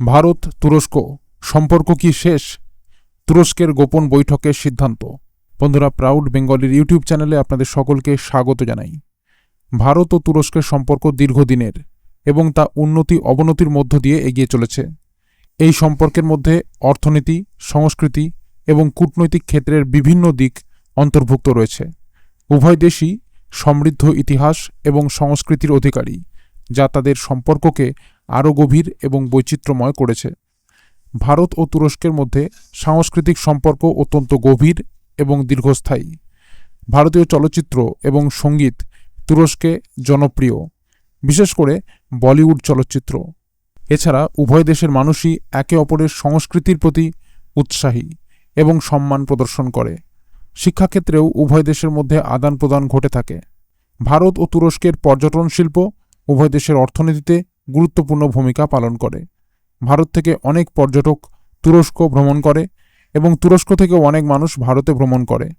ভারত তুরস্ক, সম্পর্ক কি শেষ? তুরস্কের গোপন বৈঠকের সিদ্ধান্ত। বন্ধুরা প্রাউড বেঙ্গলির ইউটিউব চ্যানেলে আপনাদের সকলকে স্বাগত জানাই। ভারত ও তুরস্কের সম্পর্ক দীর্ঘদিনের এবং তা উন্নতি অবনতির মধ্য দিয়ে এগিয়ে চলেছে। এই সম্পর্কের মধ্যে অর্থনীতি, সংস্কৃতি এবং কূটনৈতিক ক্ষেত্রের বিভিন্ন দিক অন্তর্ভুক্ত রয়েছে। উভয় দেশই সমৃদ্ধ ইতিহাস এবং সংস্কৃতির অধিকারী, যা তাদের সম্পর্ককে আরও গভীর এবং বৈচিত্র্যময় করেছে। ভারত ও তুরস্কের মধ্যে সাংস্কৃতিক সম্পর্ক অত্যন্ত গভীর এবং দীর্ঘস্থায়ী। ভারতীয় চলচ্চিত্র এবং সংগীত তুরস্কে জনপ্রিয়, বিশেষ করে বলিউড চলচ্চিত্র। এছাড়া উভয় দেশের মানুষই একে অপরের সংস্কৃতির প্রতি উৎসাহী এবং সম্মান প্রদর্শন করে। শিক্ষাক্ষেত্রেও উভয় দেশের মধ্যে আদান প্রদান ঘটে থাকে। ভারত ও তুরস্কের পর্যটন শিল্প উভয় দেশের অর্থনীতিতে গুরুত্বপূর্ণ ভূমিকা পালন করে। ভারত থেকে অনেক পর্যটক তুরস্ক ভ্রমণ করে এবং তুরস্ক থেকেও অনেক মানুষ ভারতে ভ্রমণ করে।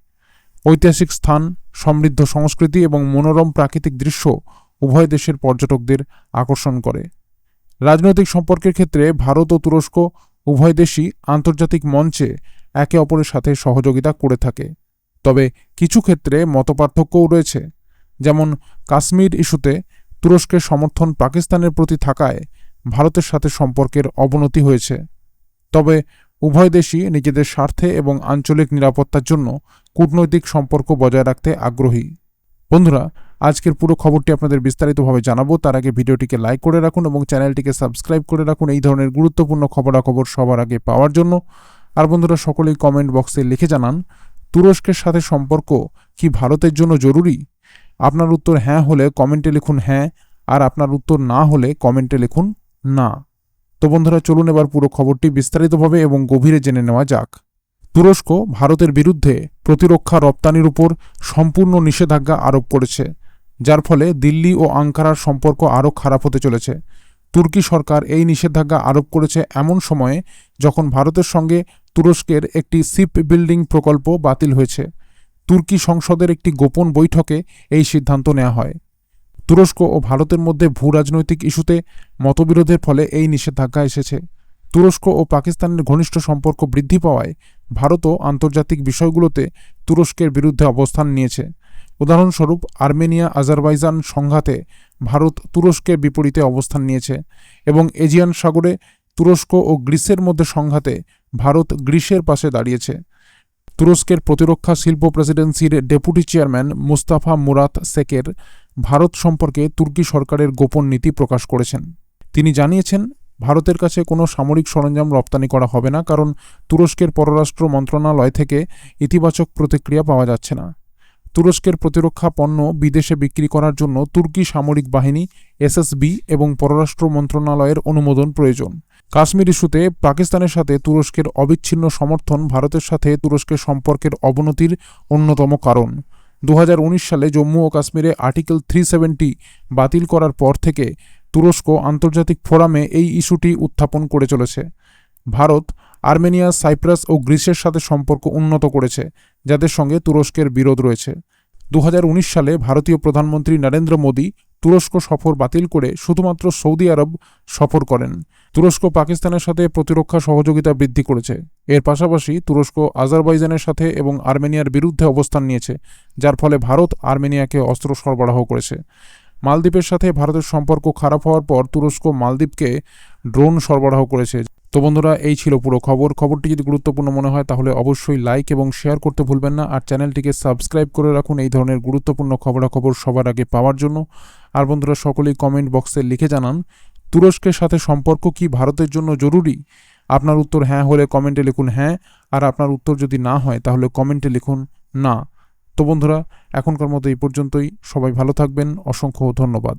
ঐতিহাসিক স্থান, সমৃদ্ধ সংস্কৃতি এবং মনোরম প্রাকৃতিক দৃশ্য উভয় দেশের পর্যটকদের আকর্ষণ করে। রাজনৈতিক সম্পর্কের ক্ষেত্রে ভারত ও তুরস্ক উভয় দেশই আন্তর্জাতিক মঞ্চে একে অপরের সাথে সহযোগিতা করে থাকে। তবে কিছু ক্ষেত্রে মতপার্থক্যও রয়েছে। যেমন কাশ্মীর ইস্যুতে তুরস্কের সমর্থন পাকিস্তানের প্রতি থাকায় ভারতের সাথে সম্পর্কের অবনতি হয়েছে। তবে উভয় দেশই নিজেদের স্বার্থে এবং আঞ্চলিক নিরাপত্তার জন্য কূটনৈতিক সম্পর্ক বজায় রাখতে আগ্রহী। বন্ধুরা, আজকের পুরো খবরটি আপনাদের বিস্তারিতভাবে জানাব। তার আগে ভিডিওটিকে লাইক করে রাখুন এবং চ্যানেলটিকে সাবস্ক্রাইব করে রাখুন। এই ধরনের গুরুত্বপূর্ণ খবরাখবর সবার আগে পাওয়ার জন্য। আর বন্ধুরা, সকলেই কমেন্ট বক্সে লিখে জানান, তুরস্কের সাথে সম্পর্ক কি ভারতের জন্য জরুরি? আপনার উত্তর হ্যাঁ হলে কমেন্টে লিখুন হ্যাঁ আর আপনার উত্তর না হলে কমেন্টে লিখুন না। তো বন্ধুরা, চলুন এবার পুরো খবরটি বিস্তারিতভাবে এবং গভীরে জেনে নেওয়া যাক। তুরস্ক ভারতের বিরুদ্ধে প্রতিরক্ষা রপ্তানির উপর সম্পূর্ণ নিষেধাজ্ঞা আরোপ করেছে, যার ফলে দিল্লি ও আঙ্কারার সম্পর্ক আরও খারাপ হতে চলেছে। তুর্কি সরকার এই নিষেধাজ্ঞা আরোপ করেছে এমন সময়ে যখন ভারতের সঙ্গে তুরস্কের একটি শিপ বিল্ডিং প্রকল্প বাতিল হয়েছে। তুর্কি সংসদের একটি গোপন বৈঠকে এই সিদ্ধান্ত নেওয়া হয়। তুরস্ক ও ভারতের মধ্যে ভূ রাজনৈতিক ইস্যুতে মতবিরোধের ফলে এই নিষেধাজ্ঞা এসেছে। তুরস্ক ও পাকিস্তানের ঘনিষ্ঠ সম্পর্ক বৃদ্ধি পাওয়ায় ভারতও আন্তর্জাতিক বিষয়গুলোতে তুরস্কের বিরুদ্ধে অবস্থান নিয়েছে। উদাহরণস্বরূপ, আর্মেনিয়া আজারবাইজান সংঘাতে ভারত তুরস্কের বিপরীতে অবস্থান নিয়েছে এবং এজিয়ান সাগরে তুরস্ক ও গ্রিসের মধ্যে সংঘাতে ভারত গ্রিসের পাশে দাঁড়িয়েছে। তুরস্কের প্রতিরক্ষা শিল্প প্রেসিডেন্সির deputy chairman Mustafa Murat Seker Bharat সম্পর্কে তুর্কি সরকারের গোপন নীতি প্রকাশ করেছেন। তিনি জানিয়েছেন, ভারতের কাছে কোনো সামরিক সরঞ্জাম রপ্তানি করা হবে না কারণ তুরস্কের পররাষ্ট্র মন্ত্রণালয় থেকে ইতিবাচক প্রতিক্রিয়া পাওয়া যাচ্ছে না। তুরস্কের প্রতিরক্ষা পণ্য বিদেশে বিক্রি করার জন্য তুর্কি সামরিক বাহিনী এসএসবি এবং পররাষ্ট্র মন্ত্রণালয়ের অনুমোদন প্রয়োজন। কাশ্মীর ইস্যুতে পাকিস্তানের সাথে তুরস্কের অবিচ্ছিন্ন সমর্থন ভারতের সাথে তুরস্কের সম্পর্কের অবনতির অন্যতম কারণ। দু হাজার উনিশ সালে জম্মু ও কাশ্মীরে আর্টিকেল থ্রি বাতিল করার পর থেকে তুরস্ক আন্তর্জাতিক ফোরামে এই ইস্যুটি উত্থাপন করে চলেছে। ভারত, আর্মেনিয়া, সাইপ্রাস ও গ্রিসের সাথে সম্পর্ক উন্নত করেছে, যাদের সঙ্গে তুরস্কের বিরোধ রয়েছে। দু হাজার উনিশ সালে ভারতীয় প্রধানমন্ত্রী নরেন্দ্র মোদী তুরস্ক সফর বাতিল করে শুধুমাত্র সৌদি আরব সফর করেন। তুরস্ক পাকিস্তানের সাথে প্রতিরক্ষা সহযোগিতা বৃদ্ধি করেছে। এর পাশাপাশি তুরস্ক আজারবাইজানের সাথে এবং আর্মেনিয়ার বিরুদ্ধে অবস্থান নিয়েছে, যার ফলে ভারত আর্মেনিয়াকে অস্ত্র সরবরাহ করেছে। মালদ্বীপের সাথে ভারতের সম্পর্ক খারাপ হওয়ার পর তুরস্ক মালদ্বীপকে ড্রোন সরবরাহ করেছে। তো বন্ধুরা, এই ছিল পুরো খবর। খবরটি যদি গুরুত্বপূর্ণ মনে হয়, তাহলে অবশ্যই লাইক এবং শেয়ার করতে ভুলবেন না। আর চ্যানেলটিকে সাবস্ক্রাইব করে রাখুন এই ধরনের গুরুত্বপূর্ণ খবরাখবর সবার আগে পাওয়ার জন্য। আর বন্ধুরা, সকলেই কমেন্ট বক্সে লিখে জানান, তুরস্কের সাথে সম্পর্ক কি ভারতের জন্য জরুরি? আপনার উত্তর হ্যাঁ হলে কমেন্টে লিখুন হ্যাঁ। আর আপনার উত্তর যদি না হয়, তাহলে কমেন্টে লিখুন না। তো বন্ধুরা, এখনকার মতো এই পর্যন্তই। সবাই ভালো থাকবেন। অসংখ্য ধন্যবাদ।